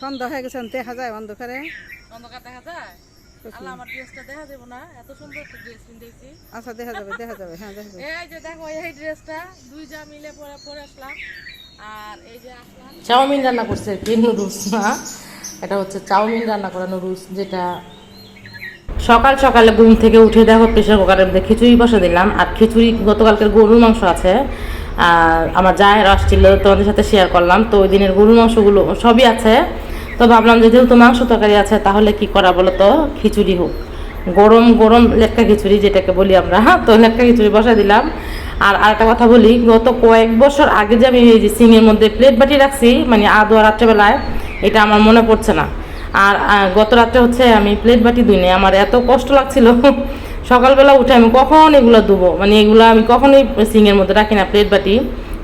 সন্ধ্যা হয়ে গেছে দেখা যায় অন্ধকারে। অন্ধকার দেখা যায়? আল্লাহ আমার ড্রেসটা দেখা যাব না? এত সুন্দর একটা ড্রেস কিনতেছি। আচ্ছা দেখা যাবে দেখা যাবে হ্যাঁ দেখা যাবে। এই যে দেখো এই ড্রেসটা দুই যা মিলে পরে পরে আসলাম। আর এই যে আসলাম চাউমিন রান্না করছে কি নুডলস না এটা হচ্ছে চাউমিন রান্না করা নুডলস যেটা সকাল সকালে ঘুম থেকে উঠে দেখো প্রেশার কুকারের মধ্যে খিচুড়ি বসে দিলাম। আর খিচুড়ি গতকালকের গরুর মাংস আছে। আর আমার জায়ের আসছিল তোমাদের সাথে শেয়ার করলাম। তো ওই দিনের গরুর মাংসগুলো সবই আছে। তো ভাবলাম যে যেহেতু মাংস তরকারি আছে, তাহলে কি করা বলো তো খিচুড়ি হোক। গরম গরম লেটকা খিচুড়ি যেটাকে বলি আমরা। হ্যাঁ তো লেটকা খিচুড়ি বসা দিলাম। আর আরেকটা কথা বলি, গত কয়েক বছর আগে যে আমি এই যে সিংয়ের মধ্যে প্লেট বাটি রাখছি মানে আদৌ রাত্রেবেলায়, এটা আমার মনে পড়ছে না। আর গত রাত্রে হচ্ছে আমি প্লেট বাটি ধুই নাই আমার এত কষ্ট লাগছিল। সকালবেলা উঠে আমি কখন এগুলো ধুবো? মানে এগুলো আমি কখনোই সিংয়ের মধ্যে রাখি না, প্লেট বাটি।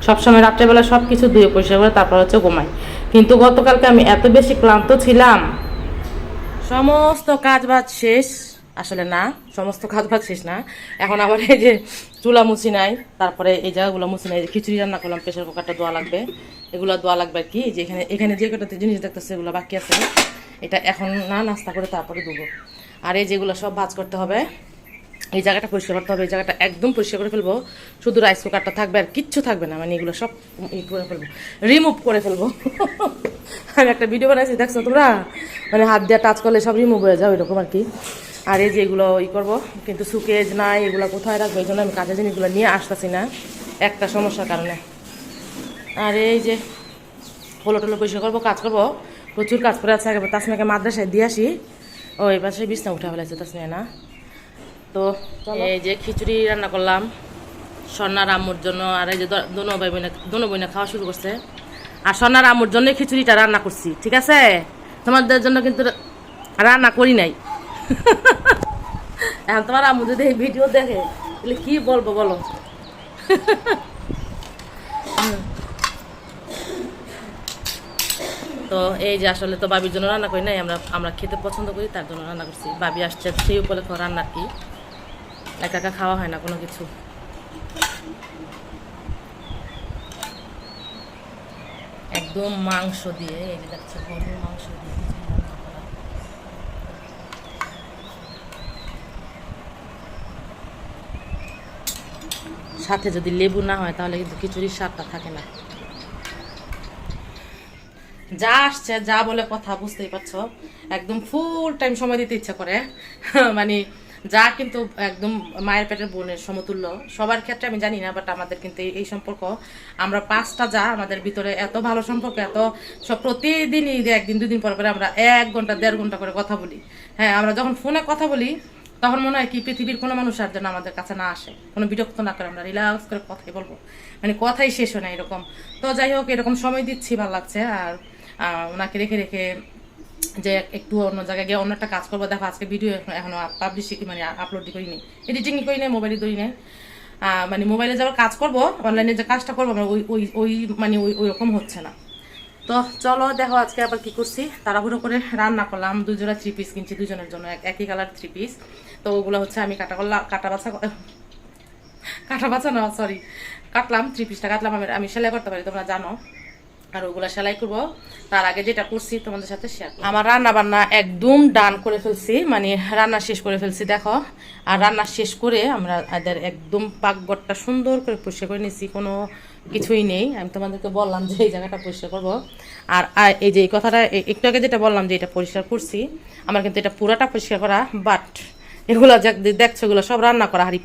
সবসময় রাত্রেবেলা সব কিছু ধুয়ে পরিষ্কার করে তারপর হচ্ছে ঘুমাই। কিন্তু গতকালকে আমি এত বেশি ক্লান্ত ছিলাম। সমস্ত কাজ বাজ শেষ, আসলে না, সমস্ত কাজ বাজ শেষ না। এখন আবার এই যে চুলা মুছি নাই, তারপরে এই জায়গাগুলো মুছি নাই যে খিচুড়ি রান্না করলাম, প্রেশার কুকারটা দোয়া লাগবে। এগুলো দোয়া লাগবে কি? যে এখানে এখানে যে কটা জিনিস দেখতেছে, এগুলো বাকি আছে। এটা এখন না, নাস্তা করে তারপরে দেবো আর এই যেগুলো সব ভাজ করতে হবে এই জায়গাটা পরিষ্কার করতে হবে, এই জায়গাটা একদম পরিষ্কার করে ফেলব। শুধু রাইস কুকারটা থাকবে আর কিচ্ছু থাকবে না মানে এগুলো সব ই করে ফেলব। রিমুভ করে ফেলব। আমি একটা ভিডিও বানাইছি, দেখছ তোমরা? মানে হাত দিয়ে টাচ করলে সব রিমুভ হয়ে যাও এরকম আর কি। আর এই যে এগুলো ই করব, কিন্তু সুকেজ নাই, এগুলো কোথায় রাখব, এই জন্য আমি কাজের জিনিসগুলো নিয়ে আসতেছি না, একটা সমস্যার কারণে। আর এই যে হলো টোলো পরিষ্কার করব, কাজ করব, প্রচুর কাজ করে আছে আগে তাসমিয়াকে মাদ্রাসায় দিয়ে আসি। ও এই পাশে বিছনা উঠা ফেলেছে তাসমিয়া না? তো এই যে খিচুড়ি রান্না করলাম। স্বর্ণার আম্মুর জন্য আর এই যে দোনো ভাই বোনে দোনো বোনে খাওয়া শুরু করছে। আর স্বর্ণার আম্মুর জন্য খিচুড়িটা রান্না করছি ঠিক আছে? তোমাদের জন্য কিন্তু রান্না করি নাই। এখন তোমার আম্মু যদি এই ভিডিও দেখে তাহলে কি বলব বলো? তো এই যে আসলে তো বাবির জন্য রান্না করি নাই আমরা আমরা খেতে পছন্দ করি তার জন্য রান্না করছি। বাবি আসছে সেই উপলক্ষে রান্না কি? একা একা খাওয়া হয় না, কোনো কিছু। একদম মাংস দিয়ে, এই যে দেখছ, গরুর মাংস দিয়ে। সাথে যদি লেবু না হয়, তাহলে কিন্তু খিচুড়ির স্বাদটা থাকে না। যা আসছে, যা বলে কথা, বুঝতেই পারছ? একদম ফুল টাইম সময় দিতে ইচ্ছা করে। মানে যা কিন্তু একদম মায়ের পেটের বোনের সমতুল্য। সবার ক্ষেত্রে আমি জানি না বাট আমাদের কিন্তু এই- সম্পর্ক। আমরা পাঁচটা যা আমাদের ভিতরে এত ভালো সম্পর্ক, এত সব প্রতিদিনই একদিন, দুদিন পর পরে আমরা এক ঘণ্টা, দেড় ঘণ্টা করে কথা বলি। হ্যাঁ আমরা যখন ফোনে কথা বলি, তখন মনে হয় কি, পৃথিবীর কোনো মানুষ আর যেন আমাদের কাছে না আসে। কোনো বিরক্ত না করে আমরা রিল্যাক্স করে কথাই বলব। মানে কথাই শেষ হয় না এরকম। তো যাই হোক, এরকম সময় দিচ্ছি, ভালো লাগছে। আর ওনাকে রেখে রেখে যে একটু অন্য জায়গায় গিয়ে অন্য একটা কাজ করব। দেখো, আজকে ভিডিও এখনও পাবলিশ মানে আপলোড করি নি এডিটিং করি নাই মোবাইলে ধরি নাই। মানে মোবাইলে যাওয়ার কাজ করব অনলাইনে যে কাজটা করব, আমার ওই ওই ওই মানে ওই ওই রকম হচ্ছে না। তো চলো, দেখো আজকে আবার কি করছি। তাড়াহুড়ো করে রান্না করলাম। দুজোড়া থ্রি পিস কিনছি দুজনের জন্য, এক- একই কালার থ্রি পিস তো ওগুলো হচ্ছে আমি কাটা করলাম, কাটা বাছা কাটা বাছা না সরি কাটলাম থ্রি পিসটা কাটলাম। আমি আমি সেলাই করতে পারি, তোমরা জানো। আর ওগুলা সেলাই করব। তার আগে যেটা করছি তোমাদের সাথে শেয়ার আমার রান্না বান্না একদম ডান করে ফেলছি মানে রান্না শেষ করে ফেলছি, দেখো। আর রান্না শেষ করে আমরা এদের একদম পাকঘরটা সুন্দর করে পরিষ্কার করে নিচ্ছি কোনো কিছুই নেই। আমি তোমাদেরকে বললাম যে এই জায়গাটা পরিষ্কার করব। আর এই যে এই কথাটা একটু আগে যেটা বললাম যে এটা পরিষ্কার করছি, আমার কিন্তু এটা পুরাটা পরিষ্কার করা বাট এগুলো দেখছ, এগুলো সব রান্না করা হাঁড়ি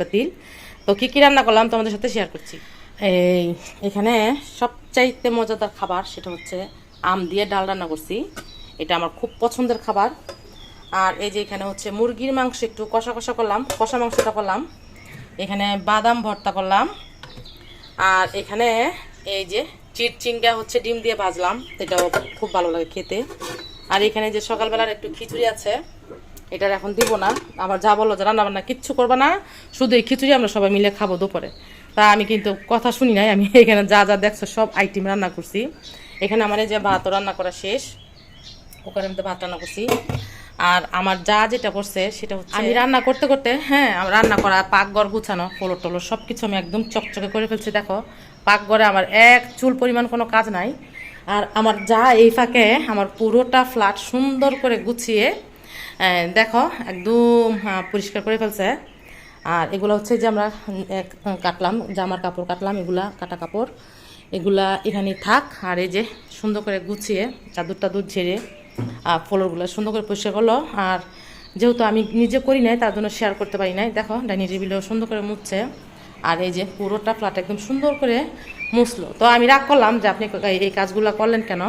তো কী কী রান্না করলাম তোমাদের সাথে শেয়ার করছি। এই, এখানে সবচাইতে মজাদার খাবার সেটা হচ্ছে আম দিয়ে ডাল রান্না করছি। এটা আমার খুব পছন্দের খাবার। আর এই যে এখানে হচ্ছে মুরগির মাংস একটু কষা কষা করলাম, কষা মাংসটা করলাম। এখানে বাদাম ভর্তা করলাম। আর এখানে এই যে চিট চিংড়া হচ্ছে ডিম দিয়ে ভাজলাম, এটাও খুব ভালো লাগে খেতে। আর এখানে যে সকালবেলার একটু খিচুড়ি আছে, এটার এখন দিব না। আবার যা বলল যে রান্না বান্না কিচ্ছু করবে না, শুধু এই খিচুড়ি আমরা সবাই মিলে খাব দুপুরে। তা আমি কিন্তু কথা শুনি নাই আমি এখানে যা যা দেখছ সব আইটেম রান্না করছি। এখানে আমার যে ভাত রান্না করা শেষ ওখানে আমি তো ভাত রান্না করছি। আর আমার যা যেটা করছে সেটা হচ্ছে আমি রান্না করতে করতে হ্যাঁ আমার রান্না করা পাকঘর গুছানো পোলো টোলো সব কিছু আমি একদম চকচকে করে ফেলছি দেখো। পাকঘরে আমার এক চুল পরিমাণ কোনো কাজ নাই। আর আমার যা এই ফাঁকে আমার পুরোটা ফ্ল্যাট সুন্দর করে গুছিয়ে দেখো একদম হ্যাঁ, পরিষ্কার করে ফেলছে। আর এগুলো হচ্ছে যে আমরা কাটলাম, জামার কাপড় কাটলাম, এগুলা কাটা কাপড়। এগুলা এখানে থাক, আর এই যে সুন্দর করে গুছিয়ে, চাদর টাদুর ঝেড়ে আর ফ্লোরগুলো সুন্দর করে পরিষ্কার করল। আর যেহেতু আমি নিজে করি নাই, তার জন্য শেয়ার করতে পারি নাই। দেখো, ডাইনিং টেবিলেও সুন্দর করে মুছছে। আর এই যে পুরোটা ফ্ল্যাট একদম সুন্দর করে মুছলো। তো আমি রাগ করলাম যে আপনি এই- এই কাজগুলো করলেন কেন?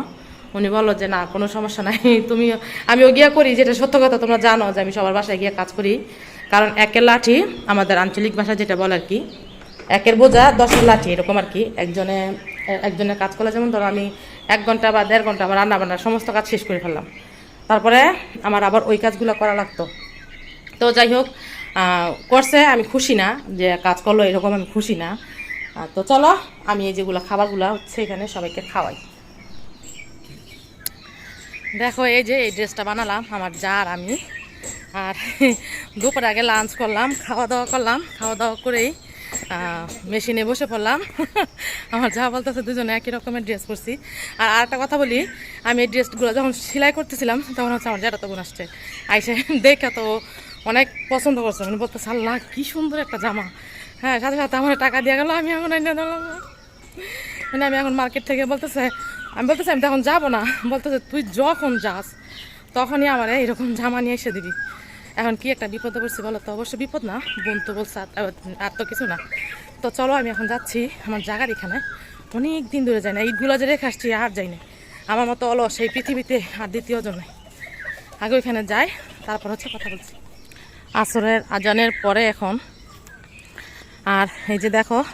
উনি বলল যে, না, কোনো সমস্যা নাই। তুমি আমিও গিয়া করি, যেটা সত্য কথা তোমরা জানো যে আমি সবার বাসায় গিয়ে কাজ করি। কারণ একের লাঠি আমাদের আঞ্চলিক ভাষা যেটা বলে আর কি, একের বোঝা দশের লাঠি, এরকম আর কি। একজনে একজনের কাজ করলে যেমন ধরো আমি এক ঘণ্টা বা দেড় ঘণ্টা আমার রান্না বান্নার সমস্ত কাজ শেষ করে ফেললাম। তারপরে আমার আবার ওই কাজগুলো করা লাগতো। তো যাই হোক করছে, আমি খুশি না যে কাজ করল, এরকম আমি খুশি না। তো চলো, আমি এই যেগুলো খাবারগুলো হচ্ছে এখানে সবাইকে খাওয়াই। দেখো, এই যে এই ড্রেসটা বানালাম, আমার যা আর আমি। আর দুপুর আগে লাঞ্চ করলাম, খাওয়া দাওয়া করলাম, খাওয়া দাওয়া করেই মেশিনে বসে পড়লাম। আমার যা বলতেছে দুজনে একই রকমের ড্রেস করছি আর আরেকটা কথা বলি, আমি এই ড্রেসগুলো যখন সেলাই করতেছিলাম, তখন হচ্ছে আমার জ্যাঠা তখন আসছে। আইসে দেখে তো অনেক পছন্দ করছে। মানে বলতেছে, আল্লাহ, কি সুন্দর একটা জামা। হ্যাঁ সাথে সাথে আমার টাকা দিয়ে গেল, আমি এখন এনে দিলাম মানে আমি এখন মার্কেট থেকে বলতেছে, আমি বলতেছি, আমি তো এখন যাব না। বলতেছে, তুই যখন যাস, তখনই আমার এরকম জামা নিয়ে এসে দিবি। এখন কি একটা বিপদে পড়ছি বলো তো? অবশ্য বিপদ না, বোন তো বলছে আর- তো কিছু না। তো চলো আমি এখন যাচ্ছি আমার জায়গার এখানে। অনেক দিন ধরে যাই না ইটগুলো যে রেখে আসছি আর যাই না। আমার মতো অলস এই পৃথিবীতে আর দ্বিতীয় জন আগে ওইখানে যাই, তারপর হচ্ছে কথা বলছি। আসরের আজানের পরে এখন। আর এই যে দেখো,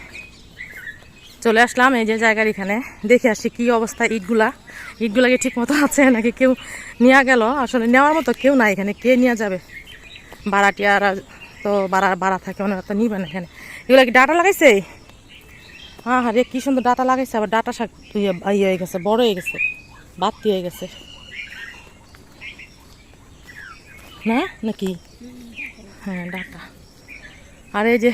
চলে আসলাম এই যে জায়গার এখানে। দেখে আসি কি অবস্থা ইটগুলা। ইটগুলা কি ঠিক মতো আছে নাকি কেউ নিয়ে গেল? আসলে নেওয়ার মতো কেউ নাই এখানে। কে নিয়ে যাবে? ভাড়াটিয়ারা তো ভাড়া ভাড়া থাকে, ওনারা তো নিবে না এখানে। এগুলা কি ডাটা লাগাইছে? হ্যাঁ হ্যাঁ রে, কি সুন্দর ডাটা লাগাইছে, আবার ডাটা শাক ইয়ে ইয়ে হয়ে গেছে, বড় হয়ে গেছে বাত্তি হয়ে গেছে। না? নাকি? হ্যাঁ ডাটা। আর এই যে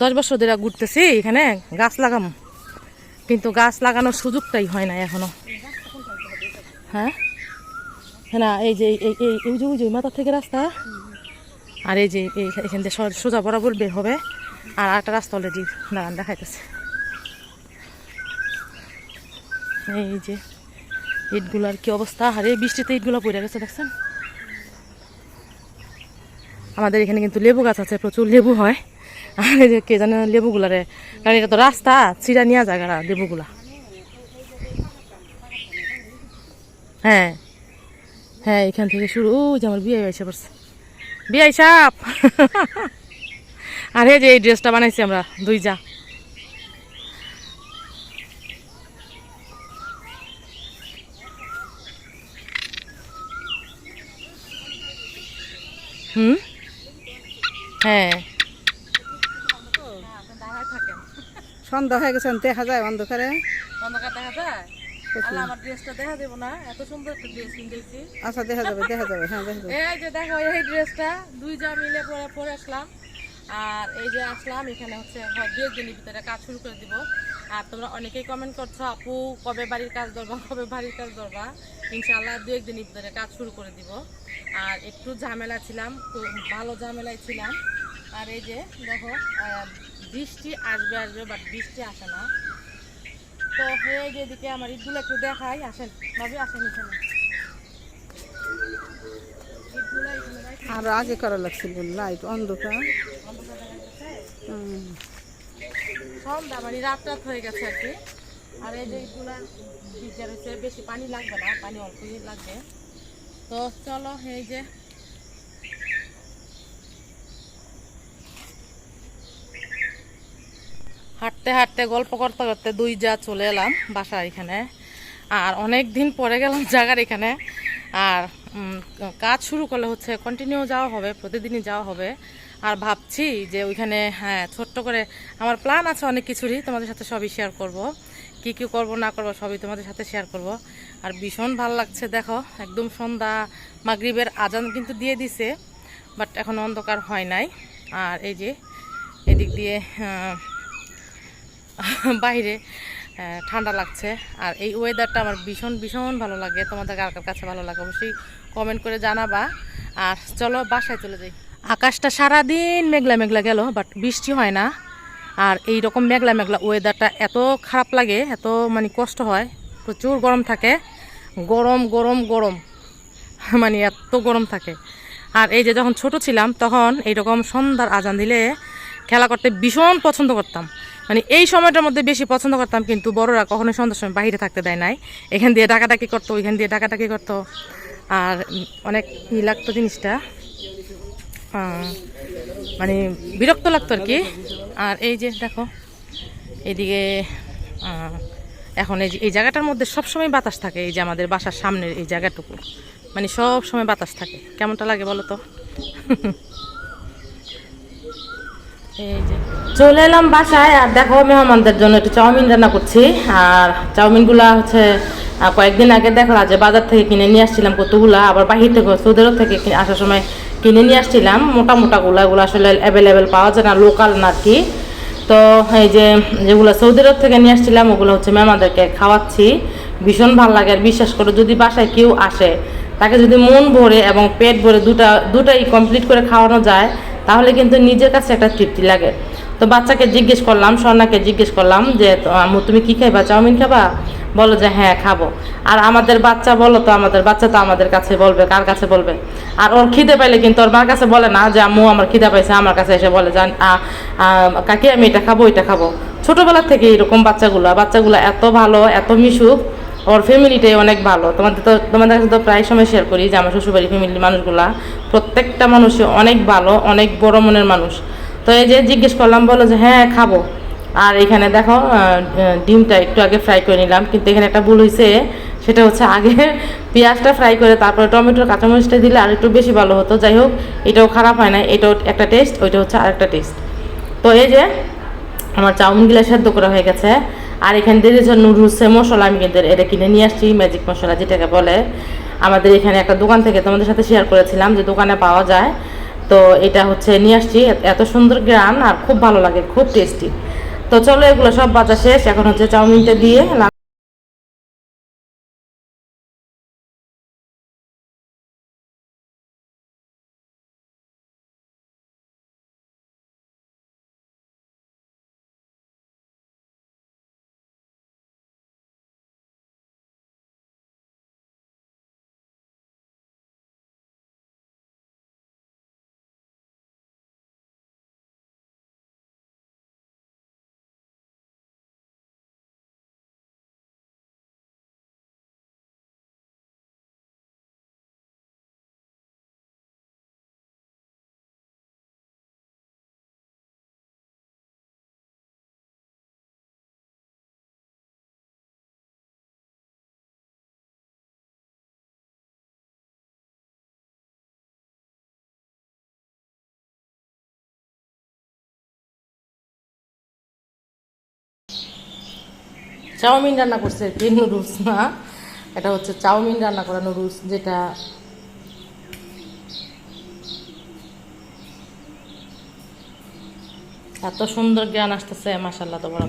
দশ বছর ধরে ঘুরতেছি এখানে, গাছ লাগাম। কিন্তু গাছ লাগানোর সুযোগটাই হয় না এখনও। হ্যাঁ? হ্যাঁ এই যে, এই এই যে, ওই মাথা থেকে রাস্তা? আর এই যে এখান থেকে সোজা বরাবর বের হবে। আর একটা রাস্তা অলরেডি দাঁড়ান, দেখাইতেছে। এই যে ইটগুলার কি অবস্থা? আর এই বৃষ্টিতে ইটগুলো পড়ে গেছে, দেখছেন? আমাদের এখানে কিন্তু লেবু গাছ আছে, প্রচুর লেবু হয়। আর এই যে কে জানে লেবুগুলারে কারণ এটা তো রাস্তা চিরা নিয়ে যায় গাড়া লেবুগুলা। হ্যাঁ হ্যাঁ এখান থেকে শুরু। ওই যে আমার বিয়ে এসে পড়ছে। বিয়ে সাপ। আর যে এই ড্রেসটা বানাইছি আমরা দুই যা। হুম? হ্যাঁ। সন্ধ্যা হয়ে গেছে দেখা যায় অন্ধকারে অন্ধকার দেখা যায়? আল্লাহ আমার ড্রেসটা দেখা দেবো না। এত সুন্দর একটা ড্রেস কিনতেছি। আচ্ছা দেখা যাবে দেখা যাবে হ্যাঁ দেখা যাবে। এই যে দেখো এই ড্রেসটা দুই যা মিলে পরে পরে আসলাম। আর এই যে আসলাম এখানে হচ্ছে ভিতরে কাজ শুরু করে দিব। আর তোমরা অনেকেই কমেন্ট করছ আপু কবে বাড়ির কাজ ধরবা? কবে বাড়ির কাজ ধরবা? ইনশাল্লাহ দু একদিনের ভিতরে কাজ শুরু করে দিব। আর একটু ঝামেলা ছিলাম তো ভালো ঝামেলায় ছিলাম। আর এই যে দেখো বৃষ্টি আসবে আসবে বাট বৃষ্টি আসে না। তো এই যে এদিকে আমার ইটগুলো একটু দেখাই আসেন। ভাবি আসেন এখানে। আরও আগে করা লাগছিল লাইট অন্ধকার। সন্ধ্যা মানে রাত রাত হয়ে গেছে আর কি। আর এই যে এইগুলা ভিজা রয়েছে বেশি পানি লাগবে না পানি অল্পই লাগবে। তো চলো এই যে হাঁটতে হাঁটতে, গল্প করতে করতে দুই যা চলে এলাম বাসার এখানে। আর অনেক দিন পরে গেলাম জায়গার এখানে। আর কাজ শুরু করলে হচ্ছে কন্টিনিউ যাওয়া হবে, প্রতিদিনই যাওয়া হবে। আর ভাবছি যে ওইখানে হ্যাঁ ছোট্ট করে আমার প্ল্যান আছে অনেক কিছুরই, তোমাদের সাথে সবই শেয়ার করব। কি কি করব, না করব, সবই তোমাদের সাথে শেয়ার করব। আর ভীষণ ভালো লাগছে, দেখো, একদম সন্ধ্যা, মাগরিবের আজান কিন্তু দিয়ে দিছে বাট এখন অন্ধকার হয় নাই। আর এই যে, এদিক দিয়ে বাইরে ঠান্ডা লাগছে। আর এই ওয়েদারটা আমার ভীষণ ভীষণ ভালো লাগে। তোমাদের কার কাছে ভালো লাগে অবশ্যই কমেন্ট করে জানাবা। আর চলো, বাসায় চলে যাই। আকাশটা সারাদিন মেঘলা মেঘলা গেল বাট বৃষ্টি হয় না। আর এই রকম মেঘলা মেঘলা ওয়েদারটা এত খারাপ লাগে, এত মানে কষ্ট হয়। প্রচুর গরম থাকে। গরম গরম গরম। মানে এত গরম থাকে। আর এই যে যখন ছোট ছিলাম, তখন এইরকম সন্ধ্যার আজান দিলে খেলা করতে ভীষণ পছন্দ করতাম। মানে এই সময়টার মধ্যে বেশি পছন্দ করতাম, কিন্তু বড়রা কখনোই সন্ধ্যার সময় বাইরে থাকতে দেয় নাই। এখান দিয়ে ডাকাডাকি করতো, ওইখান দিয়ে ডাকাডাকি করতো। আর অনেক ই লাগতো জিনিসটা। মানে বিরক্ত লাগতো আর কি। আর এই যে দেখো, এইদিকে এখন এই যে, এই জায়গাটার মধ্যে সবসময় বাতাস থাকে, এই যে আমাদের বাসার সামনের এই জায়গাটুকু। মানে সব সময় বাতাস থাকে। কেমনটা লাগে বলো তো? চলে এলাম বাসায়, আর দেখো মেহমানদের জন্য একটু চাউমিন রান্না করছি। আর চাউমিনগুলা হচ্ছে কয়েকদিন আগে দেখলা যে বাজার থেকে কিনে নিয়ে আসছিলাম কতগুলা, আবার বাহির থেকে সৌদি আরব থেকে আসার সময় কিনে নিয়ে আসছিলাম। মোটা মোটাগুলা, এগুলো আসলে অ্যাভেলেবেল পাওয়া যায় না লোকাল না কি। তো এই যে, যেগুলো সৌদি থেকে নিয়ে আসছিলাম, ওগুলো হচ্ছে মেহমানদেরকে খাওয়াচ্ছি। ভীষণ ভালো লাগে, আর বিশ্বাস করো, যদি বাসায় কেউ আসে, তাকে যদি মন ভরে এবং পেট ভরে দুটা, দুটাই কমপ্লিট করে খাওয়ানো যায় তাহলে কিন্তু নিজের কাছে একটা তৃপ্তি লাগে। তো বাচ্চাকে জিজ্ঞেস করলাম, স্বর্ণাকে জিজ্ঞেস করলাম যে আম্মু, তুমি কি খাইবা? চাউমিন খাবা? বলো যে হ্যাঁ খাব। আর আমাদের বাচ্চা বলো তো, আমাদের বাচ্চা তো আমাদের কাছে বলবে, কার কাছে বলবে? আর ওর খিদে পাইলে কিন্তু ওর মার কাছে বলে না যে, আম্মু, আমার খিদে পাইছে, আমার কাছে এসে বলে, জান কাকে, আমি এটা খাব এটা খাব। ছোটোবেলার থেকে এরকম বাচ্চাগুলা বাচ্চাগুলা এত ভালো, এত মিশুক ওর ফ্যামিলিটাই অনেক ভালো। তোমাদের তো তোমাদের কাছে তো প্রায় সময় শেয়ার করি যে আমার শ্বশুরবাড়ির ফ্যামিলির মানুষগুলা প্রত্যেকটা মানুষই অনেক ভালো, অনেক বড় মনের মানুষ। তো এই যে জিজ্ঞেস করলাম বলো যে হ্যাঁ খাব। আর এখানে দেখো ডিমটা একটু আগে ফ্রাই করে নিলাম। কিন্তু এখানে একটা ভুল হয়েছে সেটা হচ্ছে আগে পেঁয়াজটা ফ্রাই করে তারপরে টমেটোর কাঁচামরিচটা দিলে আর একটু বেশি ভালো হতো। যাই হোক, এটাও খারাপ হয় না এটাও একটা টেস্ট ওইটা হচ্ছে আরেকটা টেস্ট তো এই যে আমার চাউমিনগুলো সেদ্ধ করা হয়ে গেছে। আর এখানে দিয়ে দিয়েছে নুডলসের মশলা আমি কিন্তু এটা কিনে নিয়ে আসছি ম্যাজিক মশলা যেটাকে বলে। আমাদের এখানে একটা দোকান থেকে তোমাদের সাথে শেয়ার করেছিলাম যে দোকানে পাওয়া যায়। তো এটা হচ্ছে নিয়ে আসছি। এত সুন্দর গ্রান আর খুব ভালো লাগে, খুব টেস্টি তো চলো এগুলো সব বাজার শেষ। এখন হচ্ছে চাউমিনটা দিয়ে চাউমিন রান্না করছে আর কি নুডলস না এটা হচ্ছে চাউমিন রান্না করা নুডলস যেটা এত সুন্দর জ্ঞান আসতেছে মাসাল্লাহ তো বড়